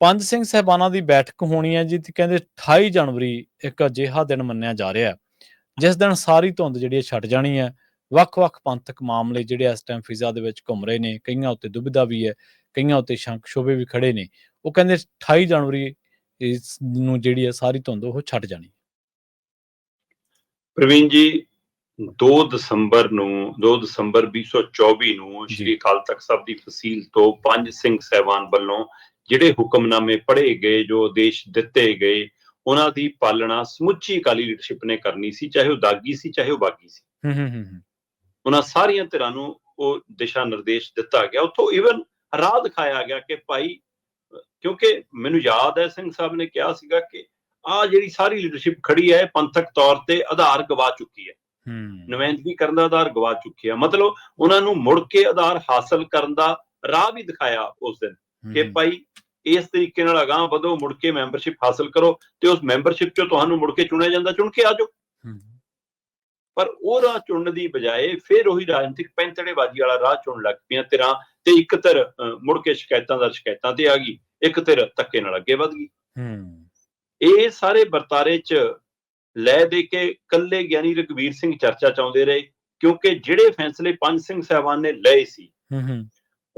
ਪੰਜ ਸਿੰਘ ਸਹਿਬਾਨਾਂ ਦੀ ਬੈਠਕ ਹੋਣੀ ਹੈ ਜੀ ਤੇ ਕਹਿੰਦੇ 28 ਜਨਵਰੀ ਇੱਕ ਅਜਿਹਾ ਦਿਨ ਮੰਨਿਆ ਜਾ ਰਿਹਾ ਹੈ ਜਿਸ ਦਿਨ ਸਾਰੀ ਧੁੰਦ ਜਿਹੜੀ ਛੱਡ ਜਾਣੀ ਹੈ। ਵੱਖ-ਵੱਖ ਪੰਥਕ ਮਾਮਲੇ ਜਿਹੜੇ ਇਸ ਟਾਈਮ ਫਿਜ਼ਾ ਦੇ ਵਿੱਚ ਘੁੰਮ ਰਹੇ ਨੇ ਕਈਆਂ ਉੱਤੇ ਦੁਬਿਧਾ ਵੀ ਹੈ ਕਈਆਂ ਉੱਤੇ ਸ਼ੰਕ ਸ਼ੋਭੇ ਵੀ ਖੜੇ ਨੇ। ਉਹ ਕਹਿੰਦੇ 28 ਜਨਵਰੀ ਇਸ ਨੂੰ ਜਿਹੜੀ ਹੈ ਸਾਰੀ ਧੁੰਦ ਉਹ ਛੱਡ ਜਾਣੀ ਪ੍ਰਵੀਨ ਜੀ 2 ਦਸੰਬਰ ਨੂੰ 2 ਦਸੰਬਰ 2024 ਨੂੰ। ਸ਼੍ਰੀ ਅਕਾਲ ਤਖਤ ਸਾਹਿਬ ਦੀ ਫਸੀਲ ਤੋਂ ਪੰਜ ਸਿੰਘ ਸਹਿਬਾਨ ਵੱਲੋਂ ਜਿਹੜੇ ਹੁਕਮਨਾਮੇ ਪੜ੍ਹੇ ਗਏ ਜੋ ਆਦੇਸ਼ ਦਿੱਤੇ ਗਏ ਉਹਨਾਂ ਦੀ ਪਾਲਣਾ ਸਮੁੱਚੀ ਅਕਾਲੀ ਲੀਡਰਸ਼ਿਪ ਨੇ ਕਰਨੀ ਸੀ ਚਾਹੇ ਉਹ ਦਾਗੀ ਸੀ ਚਾਹੇ ਉਹ ਬਾਗੀ ਸੀ। ਹੂੰ ਹੂੰ ਹੂੰ। ਉਹਨਾਂ ਸਾਰੀਆਂ ਧਿਰਾਂ ਨੂੰ ਉਹ ਦਿਸ਼ਾ ਨਿਰਦੇਸ਼ ਦਿੱਤਾ ਗਿਆ। ਉੱਥੋਂ ਇਵਨ ਰਾਹ ਦਿਖਾਇਆ ਗਿਆ ਕਿ ਭਾਈ ਕਿਉਂਕਿ ਮੈਨੂੰ ਯਾਦ ਹੈ ਸਿੰਘ ਸਾਹਿਬ ਨੇ ਕਿਹਾ ਸੀਗਾ ਕਿ ਆ ਜਿਹੜੀ ਸਾਰੀ ਲੀਡਰਸ਼ਿਪ ਖੜੀ ਹੈ ਪੰਥਕ ਤੌਰ ਤੇ ਆਧਾਰ ਗਵਾ ਚੁੱਕੀ ਹੈ। ਹੂੰ। ਨੁਮਾਇੰਦਗੀ ਕਰਨ ਦਾ ਆਧਾਰ ਗਵਾ ਚੁੱਕੀ ਹੈ। ਮਤਲਬ ਉਹਨਾਂ ਨੂੰ ਮੁੜ ਕੇ ਆਧਾਰ ਹਾਸਲ ਕਰਨ ਦਾ ਰਾਹ ਵੀ ਦਿਖਾਇਆ ਉਸ ਦਿਨ। ਕਿ ਭਾਈ ਇਸ ਤਰੀਕੇ ਨਾਲ ਅਗਾਹ ਵਧੋ ਮੁੜ ਕੇ ਮੈਂਬਰਸ਼ਿਪ ਹਾਸਲ ਕਰੋ ਤੇ ਉਸ ਮੈਂਬਰਸ਼ਿਪ ਚੋਂ ਤੁਹਾਨੂੰ ਮੁੜ ਕੇ ਚੁਣਿਆ ਜਾਂਦਾ ਚੁਣ ਕੇ ਆ ਜਾਓ। ਹੂੰ, ਪਰ ਉਹ ਰਾਹ ਚੁਣਨ ਦੀ ਬਜਾਏ ਫਿਰ ਉਹੀ ਰਾਜਨੀਤਿਕ ਪੈਂਤੜੇਬਾਜ਼ੀ ਵਾਲਾ ਰਾਹ ਚੁਣਨ ਲੱਗ ਪਈਆਂ ਧਿਰਾਂ ਤੇ ਇੱਕ ਅਹ, ਮੁੜ ਕੇ ਸ਼ਿਕਾਇਤਾਂ ਦਾ ਸ਼ਿਕਾਇਤਾਂ ਤੇ ਆ ਗਈ ਇੱਕ ਧਿਰ ਧੱਕੇ ਨਾਲ ਅੱਗੇ ਵਧ ਗਈ। ਹੂੰ। ਇਹ ਸਾਰੇ ਵਰਤਾਰੇ 'ਚ ਲੈ ਦੇ ਕੇ ਕੱਲੇ ਗਿਆਨੀ ਰਘਵੀਰ ਸਿੰਘ ਚਰਚਾ ਚਾਹੁੰਦੇ ਰਹੇ ਕਿਉਂਕਿ ਜਿਹੜੇ ਫੈਸਲੇ ਪੰਜ ਸਿੰਘ ਸਾਹਿਬਾਨ ਨੇ ਲਏ ਸੀ ਹੂੰ ਹੂੰ।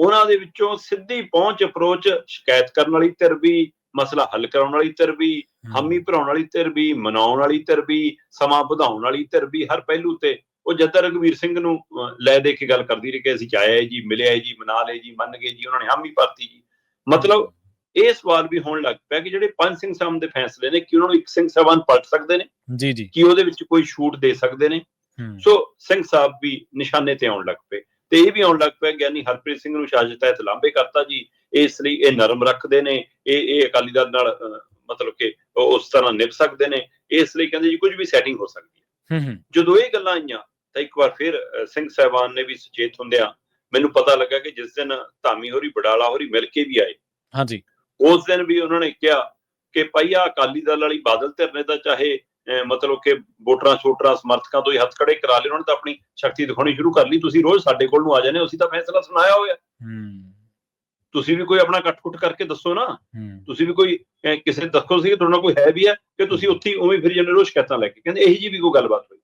ਉਹਨਾਂ ਦੇ ਵਿੱਚੋਂ ਸਿੱਧੀ ਪਹੁੰਚ ਅਪਰੋਚ ਸ਼ਿਕਾਇਤ ਕਰਨ ਵਾਲੀ ਧਿਰ ਵੀ ਮਸਲਾ ਹੱਲ ਕਰਾਉਣ ਵਾਲੀ ਧਿਰ ਵੀ ਹਾਮੀ ਭਰਾਉਣ ਵਾਲੀ ਧਿਰ ਵੀ ਮਨਾਉਣ ਵਾਲੀ ਧਿਰ ਵੀ ਸਮਾਂ ਵਧਾਉਣ ਵਾਲੀ ਧਿਰ ਵੀ ਹਰ ਪਹਿਲੂ ਤੇ ਉਹ ਜੱਦਾ ਰਘਵੀਰ ਸਿੰਘ ਨੂੰ ਲੈ ਦੇ ਕੇ ਗੱਲ ਕਰਦੀ ਰਹੀ ਕਿ ਅਸੀਂ ਚਾਹਿਆ ਜੀ ਮਿਲਿਆ ਜੀ ਮਨਾ ਲਏ ਜੀ ਮੰਨ ਗਏ ਜੀ ਉਹਨਾਂ ਨੇ ਹਾਮੀ ਭਰਤੀ ਜੀ। ਮਤਲਬ ਇਹ ਸਵਾਲ ਵੀ ਹੋਣ ਲੱਗ ਪਿਆ ਕਿ ਜਿਹੜੇ ਪੰਜ ਸਿੰਘ ਸਾਹਿਬਾਨ ਦੇ ਫੈਸਲੇ ਨੇ ਕਿ ਉਹਨਾਂ ਨੂੰ ਇੱਕ ਸਿੰਘ ਸਾਹਿਬਾਨ ਪਲਟ ਸਕਦੇ ਨੇ? ਜੀ ਜੀ। ਕਿ ਉਹਦੇ ਵਿੱਚ ਕੋਈ ਛੂਟ ਦੇ ਸਕਦੇ ਨੇ? ਸੋ ਸਿੰਘ ਸਾਹਿਬ ਵੀ ਨਿਸ਼ਾਨੇ ਤੇ ਆਉਣ ਲੱਗ ਪਏ। ਤੇ ਇਹ ਵੀ ਆਉਣ ਲੱਗ ਪਿਆ ਗਿਆਨੀ ਹਰਪ੍ਰੀਤ ਸਿੰਘ ਨੂੰ ਸ਼ਾਸਤ ਤਹਿਤ ਲਾਂਬੇ ਕਰਤਾ ਜੀ। ਇਸ ਲਈ ਇਹ ਨਰਮ ਰੱਖਦੇ ਨੇ ਇਹ ਇਹ ਅਕਾਲੀ ਦਲ ਨਾਲ ਮਤਲਬ ਕਿ ਉਸ ਤਰ੍ਹਾਂ ਨਿਭ ਸਕਦੇ ਨੇ। ਇਸ ਲਈ ਕਹਿੰਦੇ ਜੀ ਕੁਝ ਵੀ ਸੈਟਿੰਗ ਹੋ ਸਕਦੀ ਹੈ। ਜਦੋਂ ਇਹ ਗੱਲਾਂ ਆਈਆਂ ਤਾਂ ਇੱਕ ਵਾਰ ਫਿਰ ਸਿੰਘ ਸਾਹਿਬਾਨ ਨੇ ਵੀ ਸੁਚੇਤ ਹੁੰਦਿਆਂ ਮੈਨੂੰ ਪਤਾ ਲੱਗਾ ਕਿ ਜਿਸ ਦਿਨ ਧਾਮੀ ਹੋਰੀ ਬਡਾਲਾ ਹੋਰੀ ਮਿਲ ਕੇ ਵੀ ਆਏ। ਹਾਂਜੀ। ਉਸ ਦਿਨ ਵੀ ਉਹਨਾਂ ਨੇ ਕਿਹਾ ਕਿ ਪਈਆ ਅਕਾਲੀ ਦਲ ਵਾਲੀ ਬਾਦਲ ਧਿਰ ਨੇ ਤਾਂ ਚਾਹੇ ਮਤਲਬ ਕਿ ਵੋਟਰਾਂ ਛੋਟਰਾਂ ਸਮਰਥਕਾਂ ਤੋਂ ਹੀ ਹੱਥ ਖੜੇ ਕਰਾ ਲਏ ਉਹਨਾਂ ਨੇ ਤਾਂ ਆਪਣੀ ਸ਼ਕਤੀ ਦਿਖਾਉਣੀ ਸ਼ੁਰੂ ਕਰ ਲਈ। ਤੁਸੀਂ ਰੋਜ਼ ਸਾਡੇ ਕੋਲ ਨੂੰ ਆ ਜਾਂਦੇ ਹੋ ਅਸੀਂ ਤਾਂ ਫੈਸਲਾ ਸੁਣਾਇਆ ਹੋਇਆ। ਹੂੰ। ਤੁਸੀਂ ਵੀ ਕੋਈ ਆਪਣਾ ਕੱਟ-ਕੁੱਟ ਕਰਕੇ ਦੱਸੋ ਨਾ। ਤੁਸੀਂ ਵੀ ਕੋਈ ਕਿਸੇ ਦੱਸੋ ਸੀ ਕਿ ਤੁਹਾਡੇ ਕੋਈ ਹੈ ਵੀ ਹੈ ਕਿ ਤੁਸੀਂ ਉੱਥੇ ਉਵੇਂ ਫਿਰ ਜਾਂਦੇ ਰੋਜ਼ ਸ਼ਿਕਾਇਤਾਂ ਲੈ ਕੇ ਕਹਿੰਦੇ ਇਹੀ ਜੀ ਵੀ ਕੋਈ ਗੱਲਬਾਤ ਹੋਈ।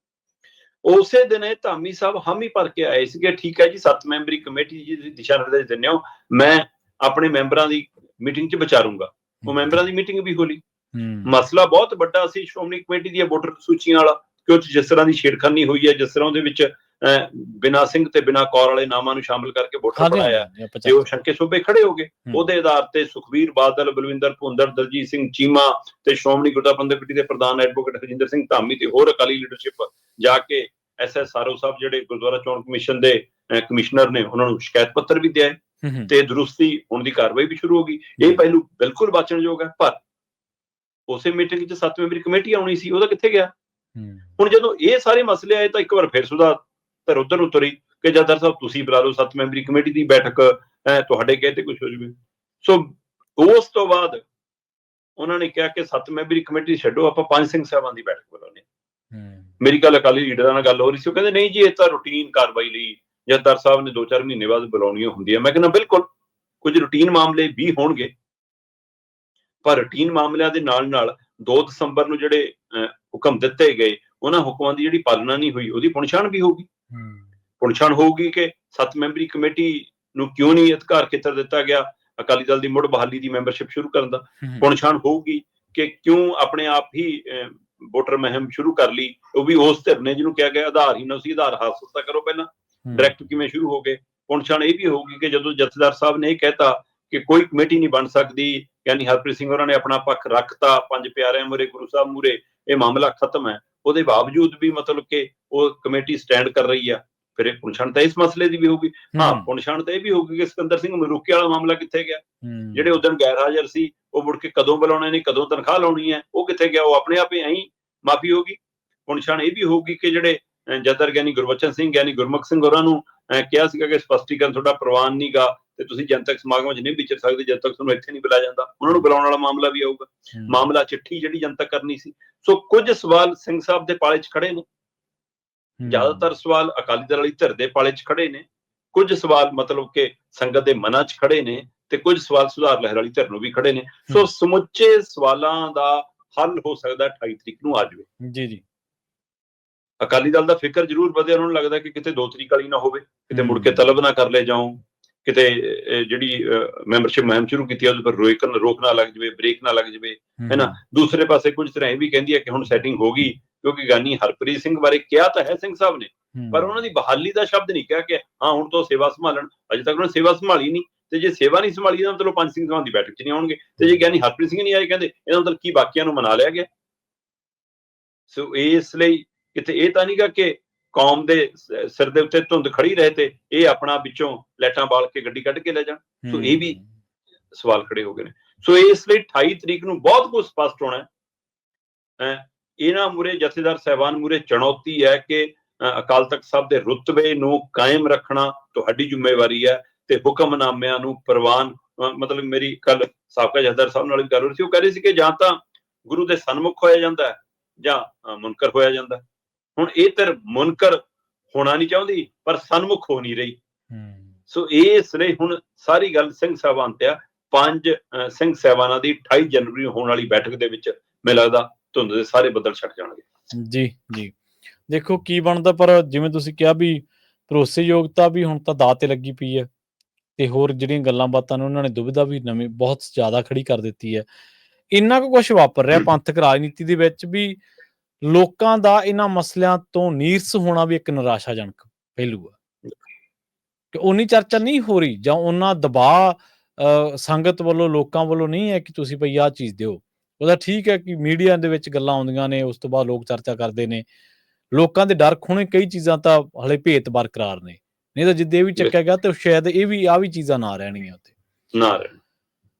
ਉਸੇ ਦਿਨ ਇਹ ਧਾਮੀ ਸਾਹਿਬ ਹਾਮੀ ਭਰ ਕੇ ਆਏ ਸੀਗੇ। ਠੀਕ ਹੈ ਜੀ ਸੱਤ ਮੈਂਬਰੀ ਕਮੇਟੀ ਜੀ ਤੁਸੀਂ ਦਿਸ਼ਾ ਨਿਰਦੇਸ਼ ਦਿੰਦੇ ਹੋ। ਮੈਂ ਆਪਣੇ ਮੈਂਬਰਾਂ ਦੀ ਮੀਟਿੰਗ 'ਚ ਵਿਚਾਰੂੰਗਾ। ਉਹ ਮੈਂਬਰਾਂ ਦੀ ਮੀਟਿੰਗ ਵੀ ਹੋਲੀ ਮਸਲਾ ਬਹੁਤ ਵੱਡਾ ਸੀ ਸ਼੍ਰੋਮਣੀ ਕਮੇਟੀ ਦੀਆਂ ਵੋਟਰ ਸੂਚੀਆਂ ਵਾਲਾ ਕਿ ਉਹ ਜਿਸ ਤਰ੍ਹਾਂ ਦੀ ਛੇੜਖਾਨੀ ਹੋਈ ਹੈ ਜਿਸ ਤਰ੍ਹਾਂ ਉਹਦੇ ਵਿੱਚ ਬਿਨਾਂ ਸਿੰਘ ਤੇ ਬਿਨਾਂ ਕੌਰ ਵਾਲੇ ਨਾਮਾਂ ਨੂੰ ਸ਼ਾਮਲ ਕਰਕੇ ਵੋਟਰ ਬਣਾਇਆ। ਤੇ ਉਹ ਸ਼ੰਕੇ ਸੁਬੇ ਖੜੇ ਹੋ ਗਏ। ਉਹਦੇ ਆਧਾਰ ਤੇ ਸੁਖਵੀਰ ਬਾਦਲ ਬਲਵਿੰਦਰ ਭੁੰਦਰ ਦਲਜੀਤ ਸਿੰਘ ਚੀਮਾ ਤੇ ਸ਼੍ਰੋਮਣੀ ਗੁਰਦਾਪੰਥਕ ਕਮੇਟੀ ਦੇ ਪ੍ਰਧਾਨ ਐਡਵੋਕੇਟ ਹਰਜਿੰਦਰ ਸਿੰਘ ਧਾਮੀ ਤੇ ਹੋਰ ਅਕਾਲੀ ਲੀਡਰਸ਼ਿਪ ਜਾ ਕੇ ਐਸਐਸ ਆਰਓ ਸਾਹਿਬ ਜਿਹੜੇ ਗੁਰਦੁਆਰਾ ਚੋਣ ਕਮਿਸ਼ਨ ਦੇ ਕਮਿਸ਼ਨਰ ਨੇ ਉਹਨਾਂ ਨੂੰ ਸ਼ਿਕਾਇਤ ਪੱਤਰ ਵੀ ਦਿਆ ਤੇ ਦਰੁਸਤੀ ਹੋਣ ਦੀ ਕਾਰਵਾਈ ਵੀ ਸ਼ੁਰੂ ਹੋ ਗਈ। ਇਹ ਪਹਿਲੂ ਬਿਲਕੁਲ ਬਾਚਣਯੋਗ ਹੈ ਪਰ ਉਸੇ ਮੀਟਿੰਗ 'ਚ ਸੱਤ ਮੈਂਬਰੀ ਕਮੇਟੀ ਆਉਣੀ ਸੀ ਉਹਦਾ ਕਿੱਥੇ ਗਿਆ? ਹੁਣ ਜਦੋਂ ਇਹ ਸਾਰੇ ਮਸਲੇ ਆਏ ਤਾਂ ਇੱਕ ਵਾਰ ਫਿਰ ਸੁਧਾ ਧਰ ਉਧਰ ਨੂੰ ਤੁਰੀ ਕਿ ਜਦਰ ਸਾਹਿਬ ਤੁਸੀਂ ਬੁਲਾ ਲਓ ਸੱਤ ਮੈਂਬਰੀ ਕਮੇਟੀ ਦੀ ਬੈਠਕ ਤੁਹਾਡੇ ਕਹੇ ਤੇ ਕੁਝ ਹੋ ਜਵੇ। ਸੋ ਉਸ ਤੋਂ ਬਾਅਦ ਉਹਨਾਂ ਨੇ ਕਿਹਾ ਕਿ ਸੱਤ ਮੈਂਬਰੀ ਕਮੇਟੀ ਛੱਡੋ ਆਪਾਂ ਪੰਜ ਸਿੰਘ ਸਾਹਿਬਾਨ ਦੀ ਬੈਠਕ ਬੁਲਾਉਂਦੇ ਹਾਂ। ਮੇਰੀ ਗੱਲ ਅਕਾਲੀ ਲੀਡਰਾਂ ਨਾਲ ਗੱਲ ਹੋ ਰਹੀ ਸੀ ਉਹ ਕਹਿੰਦੇ ਨਹੀਂ ਜੀ ਇਹ ਤਾਂ ਰੂਟੀਨ ਕਾਰਵਾਈ ਲਈ ਜਥੇਦਾਰ ਸਾਹਿਬ ਨੇ 2-4 ਮਹੀਨੇ ਬਾਅਦ ਬੁਲਾਉਣੀਆਂ ਹੁੰਦੀਆਂ। ਮੈਂ ਕਹਿੰਦਾ ਬਿਲਕੁਲ ਕੁਝ ਰੂਟੀਨ ਮਾਮਲੇ ਵੀ ਹੋਣਗੇ। ਪਰ ਰੂਟੀਨ ਮਾਮਲਿਆਂ ਦੇ ਨਾਲ ਨਾਲ 2 ਦਸੰਬਰ ਨੂੰ ਜਿਹੜੇ ਹੁਕਮ ਦਿੱਤੇ ਗਏ ਉਹਨਾਂ ਹੁਕਮਾਂ ਦੀ ਜਿਹੜੀ ਪਾਲਣਾ ਨਹੀਂ ਹੋਈ ਉਹਦੀ ਪੁਣਛਾਣ ਵੀ ਹੋਊਗੀ। ਪੁਣਛਾਣ ਹੋਊਗੀ ਕਿ ਸੱਤ ਮੈਂਬਰੀ ਕਮੇਟੀ ਨੂੰ ਕਿਉਂ ਨਹੀਂ ਅਧਿਕਾਰ ਖੇਤਰ ਦਿੱਤਾ ਗਿਆ ਅਕਾਲੀ ਦਲ ਦੀ ਮੁੜ ਬਹਾਲੀ ਦੀ ਮੈਂਬਰਸ਼ਿਪ ਸ਼ੁਰੂ ਕਰਨ ਦਾ। ਪੁਣਛਾਣ ਹੋਊਗੀ ਕਿ ਕਿਉਂ ਆਪਣੇ ਆਪ ਹੀ ਵੋਟਰ ਮਹਿਮ ਸ਼ੁਰੂ ਕਰ ਲਈ ਉਹ ਵੀ ਉਸ ਧਿਰ ਨੇ ਜਿਹਨੂੰ ਕਿਹਾ ਗਿਆ ਆਧਾਰ ਹੀ ਨਾ ਸੀ ਆਧਾਰ ਹਾਸਲ ਤਾਂ ਕਰੋ ਪਹਿਲਾਂ। ਡਾਇਰੈਕਟ ਕਿਵੇਂ ਸ਼ੁਰੂ ਹੋ ਗਏ? ਪੁਣਛਾਣ ਇਹ ਵੀ ਹੋਊਗੀ ਕਿ ਜਦੋਂ ਜਥੇਦਾਰ ਸਾਹਿਬ ਨੇ ਇਹ ਕਹਿਤਾ ਕਿ ਕੋਈ ਕਮੇਟੀ ਨਹੀਂ ਬਣ ਸਕਦੀ। ਯਾਨੀ ਹਰਪ੍ਰੀਤ ਸਿੰਘ ਹੋਰਾਂ ਨੇ ਆਪਣਾ ਪੱਖ ਰੱਖਤਾ ਪੰਜ ਪਿਆਰਿਆਂ ਮੂਰੇ ਗੁਰੂ ਸਾਹਿਬ ਮੂਰੇ ਇਹ ਮਾਮਲਾ ਖਤਮ ਹੈ। ਉਹਦੇ ਬਾਵਜੂਦ ਵੀ ਮਤਲਬ ਕਿ ਉਹ ਕਮੇਟੀ ਸਟੈਂਡ ਕਰ ਰਹੀ ਆ। ਫਿਰ ਇਹ ਪੁਣਛਾਣ ਤਾਂ ਇਸ ਮਸਲੇ ਦੀ ਵੀ ਹੋਊਗੀ। ਹਾਂ। ਪੁਣਛਾਣ ਤਾਂ ਇਹ ਵੀ ਹੋਊਗੀ ਕਿ ਸਿਕੰਦਰ ਸਿੰਘ ਮਰੂਕੇ ਵਾਲਾ ਮਾਮਲਾ ਕਿੱਥੇ ਗਿਆ। ਜਿਹੜੇ ਉਦੋਂ ਗੈਰ ਹਾਜ਼ਰ ਸੀ ਉਹ ਮੁੜ ਕੇ ਕਦੋਂ ਬੁਲਾਉਣੇ ਨੇ ਕਦੋਂ ਤਨਖਾਹ ਲਾਉਣੀ ਹੈ ਉਹ ਕਿੱਥੇ ਗਿਆ? ਉਹ ਆਪਣੇ ਆਪੇ ਐਂ ਮਾਫੀ ਹੋਗੀ ਨਿਸ਼ਾਨ ਇਹ ਵੀ ਹੋਊਗੀ ਕਿ ਜਿਹੜੇ ਜਦਰ ਗਿਆਨੀ ਗੁਰਬਚਨ ਸਿੰਘ ਗਿਆਨੀ ਗੁਰਮੁਖ ਸਿੰਘ ਹੋਰਾਂ ਨੂੰ ਕਿਹਾ ਸੀਗਾ ਕਿ ਸਪਸ਼ਟੀਕਰਨ ਤੁਹਾਡਾ ਪ੍ਰਵਾਨ ਨਹੀਂਗਾ ਤੇ ਤੁਸੀਂ ਜਨਤਕ ਸਮਾਗਮਾਂ 'ਚ ਨਹੀਂ ਵਿਚਰ ਸਕਦੇ ਜਦ ਤੱਕ ਤੁਹਾਨੂੰ ਇੱਥੇ ਨਹੀਂ ਬੁਲਾਇਆ ਜਾਂਦਾ। ਉਹਨਾਂ ਨੂੰ ਬੁਲਾਉਣ ਵਾਲਾ ਮਾਮਲਾ ਵੀ ਆਊਗਾ। ਮਾਮਲਾ ਚਿੱਠੀ ਜਿਹੜੀ ਜਨਤਕ ਕਰਨੀ ਸੀ। ਸੋ ਕੁਝ ਸਵਾਲ ਸਿੰਘ ਸਾਹਿਬ ਦੇ ਪਾਲੇ 'ਚ ਖੜੇ ਨੇ। ਜ਼ਿਆਦਾਤਰ ਸਵਾਲ ਅਕਾਲੀ ਦਲ ਵਾਲੀ ਧਿਰ ਦੇ ਪਾਲੇ 'ਚ ਖੜੇ ਨੇ। ਕੁਝ ਸਵਾਲ ਮਤਲਬ ਕਿ ਸੰਗਤ ਦੇ ਮਨਾਂ 'ਚ ਖੜੇ ਨੇ ਤੇ ਕੁਝ ਸਵਾਲ ਸੁਧਾਰ ਲਹਿਰ ਵਾਲੀ ਧਿਰ ਨੂੰ ਵੀ ਖੜੇ ਨੇ। ਸੋ ਸਮੁੱਚੇ ਸਵਾਲਾਂ ਦਾ ਹੱਲ ਹੋ ਸਕਦਾ 28 ਤਰੀਕ ਨੂੰ ਆ ਜਾਵੇ। ਜੀ ਜੀ। ਅਕਾਲੀ ਦਲ ਦਾ ਫਿਕਰ ਜ਼ਰੂਰ ਵਧਿਆ ਉਹਨਾਂ ਨੂੰ ਲੱਗਦਾ ਕਿ ਕਿਤੇ ਦੋ ਤਰੀਕ ਵਾਲੀ ਨਾ ਹੋਵੇ। ਕਿਤੇ ਮੁੜ ਕੇ। ਤਲਬ ਨਾ ਕਰ ਲੈ ਜਾਓ ਕਿਤੇ ਜਿਹੜੀ ਮੈਂਬਰਸ਼ਿਪ ਮੁਹਿੰਮ ਸ਼ੁਰੂ ਕੀਤੀ ਉਹਦੇ ਪਰ ਰੋਕ ਰੋਕ ਨਾ ਲੱਗ ਜਵੇ ਬ੍ਰੇਕ ਨਾ ਲੱਗ ਜਵੇ ਹੈ ਨਾ? ਦੂਸਰੇ ਪਾਸੇ ਕੁਝ ਤਰ੍ਹਾਂ ਇਹ ਵੀ ਕਹਿੰਦੀ ਹੈ ਕਿ ਹੁਣ ਸੈਟਿੰਗ ਹੋ ਗਈ ਕਿਉਂਕਿ ਗਾਨੀ ਹਰਪ੍ਰੀਤ ਸਿੰਘ ਬਾਰੇ ਕਿਹਾ ਤਾਂ ਹੈ ਸਿੰਘ ਸਾਹਿਬ ਨੇ ਪਰ ਉਹਨਾਂ ਦੀ ਬਹਾਲੀ ਦਾ ਸ਼ਬਦ ਨਹੀਂ ਕਿਹਾ ਕਿ ਹਾਂ ਹੁਣ ਤੋਂ ਸੇਵਾ ਸੰਭਾਲਣ ਅਜੇ ਤੱਕ ਉਹਨਾਂ ਸੇਵਾ ਸੰਭਾਲੀ ਨਹੀਂ ਤੇ ਜੇ ਸੇਵਾ ਨਹੀਂ ਸੰਭਾਲੀ ਤਾਂ ਮਤਲਬ ਪੰਜ ਸਿੰਘ ਸਾਹਿਬਾਨ ਦੀ ਬੈਠਕ 'ਚ ਨਹੀਂ ਆਉਣਗੇ ਤੇ ਜੇ ਗਿਆਨੀ ਹਰਪ੍ਰੀਤ ਸਿੰਘ ਨਹੀਂ ਆਏ ਕਹਿੰਦੇ ਇਹਦਾ ਮਤਲਬ ਕੀ ਬਾਕੀਆਂ ਨੂੰ ਮਨਾ ਲਿਆ ਗਿਆ? ਸੋ ਇਸ ਲਈ ਕਿਤੇ ਇਹ ਤਾਂ ਨਹੀਂਗਾ ਕਿ ਕੌਮ ਦੇ ਸਿਰ ਦੇ ਉੱਤੇ ਧੁੰਦ ਖੜੀ ਰਹੇ ਤੇ ਇਹ ਆਪਣਾ ਵਿੱਚੋਂ ਲੈਟਾਂ ਬਾਲ ਕੇ ਗੱਡੀ ਕੱਢ ਕੇ ਲੈ ਜਾਣ। ਸੋ ਇਹ ਵੀ ਸਵਾਲ ਖੜੇ ਹੋ ਗਏ ਨੇ। ਸੋ ਇਸ ਲਈ 28 ਤਰੀਕ ਨੂੰ ਬਹੁਤ ਕੁਝ ਸਪਸ਼ਟ ਹੋਣਾ ਹੈ। ਇਹਨਾਂ ਮੂਰੇ ਜਥੇਦਾਰ ਸਹਿਬਾਨ ਮੂਰੇ ਚੁਣੌਤੀ ਹੈ ਕਿ ਅਕਾਲ ਤਖਤ ਸਾਹਿਬ ਦੇ ਰੁਤਬੇ ਨੂੰ ਕਾਇਮ ਰੱਖਣਾ ਤੁਹਾਡੀ ਜ਼ਿੰਮੇਵਾਰੀ ਹੈ ਤੇ ਹੁਕਮਨਾਮਿਆਂ ਨੂੰ ਪ੍ਰਵਾਨ ਮਤਲਬ ਮੇਰੀ ਕੱਲ ਸਾਬਕਾ ਜਥੇਦਾਰ ਸਾਹਿਬ ਨਾਲ ਵੀ ਗੱਲ ਹੋ ਰਹੀ ਸੀ। ਉਹ ਕਹਿ ਰਹੇ ਸੀ ਕਿ ਜਾਂ ਤਾਂ ਗੁਰੂ ਦੇ ਸਨਮੁਖ ਹੋਇਆ ਜਾਂਦਾ ਜਾਂ ਮੁਨਕਰ ਹੋਇਆ ਜਾਂਦਾ। ਹੁਣ ਇਹ ਤਰ ਮੁਨਕਰ ਹੋਣਾ ਨਹੀਂ ਚਾਹੁੰਦੀ ਪਰ ਸਨਮੁਖ ਹੋ ਨਹੀਂ ਰਹੀ। ਸੋ ਇਸ ਲਈ ਹੁਣ ਸਾਰੀ ਗੱਲ ਸਿੰਘ ਸਾਹਿਬਾਨ ਤੇ ਆ। ਪੰਜ ਸਿੰਘ ਸਾਹਿਬਾਨਾਂ ਦੀ 28 ਜਨਵਰੀ ਨੂੰ ਹੋਣ ਵਾਲੀ ਬੈਠਕ ਦੇ ਵਿੱਚ ਮੈਨੂੰ ਲੱਗਦਾ ਧੁੰਦ ਦੇ ਸਾਰੇ ਬੱਦਲ ਛੱਡ ਜਾਣਗੇ। ਜੀ ਜੀ। ਦੇਖੋ ਕੀ ਬਣਦਾ ਪਰ ਜਿਵੇਂ ਤੁਸੀਂ ਕਿਹਾ ਵੀ ਭਰੋਸੇਯੋਗਤਾ ਵੀ ਹੁਣ ਤਾਂ ਦਾਅ ਤੇ ਲੱਗੀ ਪਈ ਹੈ ਤੇ ਹੋਰ ਜਿਹੜੀਆਂ ਗੱਲਾਂ ਬਾਤਾਂ ਨੇ ਉਹਨਾਂ ਨੇ ਦੁਬਿਧਾ ਵੀ ਨਵੀਂ ਬਹੁਤ ਜ਼ਿਆਦਾ ਖੜੀ ਕਰ ਦਿੱਤੀ ਹੈ। ਇੰਨਾ ਕੁ ਕੁਝ ਵਾਪਰ ਰਿਹਾ ਪੰਥਕ ਰਾਜਨੀਤੀ ਦੇ ਵਿੱਚ ਵੀ ਲੋਕਾਂ ਦਾ ਇਹਨਾਂ ਮਸਲਿਆਂ ਤੋਂ ਨੀਰਸ ਹੋਣਾ ਵੀ ਇੱਕ ਨਿਰਾਸ਼ਾਜਨਕ ਪਹਿਲੂ ਹੈ ਕਿ ਉਨੀ ਚਰਚਾ ਨਹੀਂ ਹੋ ਰਹੀ ਜਾਂ ਉਹਨਾਂ ਦਬਾਅ ਸੰਗਤ ਵੱਲੋਂ, ਲੋਕਾਂ ਵੱਲੋਂ ਨਹੀਂ ਹੈ ਕਿ ਤੁਸੀਂ ਭਈ ਆਹ ਚੀਜ਼ ਦਿਓ। ਉਹਦਾ ਠੀਕ ਹੈ ਕਿ ਮੀਡੀਆ ਦੇ ਵਿੱਚ ਗੱਲਾਂ ਆਉਂਦੀਆਂ ਨੇ, ਉਸ ਤੋਂ ਬਾਅਦ ਲੋਕ ਚਰਚਾ ਕਰਦੇ ਨੇ। ਲੋਕਾਂ ਦੇ ਡਰ ਖੁਣੇ ਕਈ ਚੀਜ਼ਾਂ ਤਾਂ ਹਲੇ ਭੇਤ ਬਰਕਰਾਰ ਨੇ। ਨਹੀਂ ਤਾਂ ਜਿੱਦੇ ਇਹ ਵੀ ਚੱਕਿਆ ਗਿਆ ਤੇ ਸ਼ਾਇਦ ਇਹ ਵੀ ਆ ਵੀ ਚੀਜ਼ਾਂ ਨਾ ਰਹਿਣਗੀਆਂ ਉੱਥੇ। ਨਾ ਰਹਿਣ।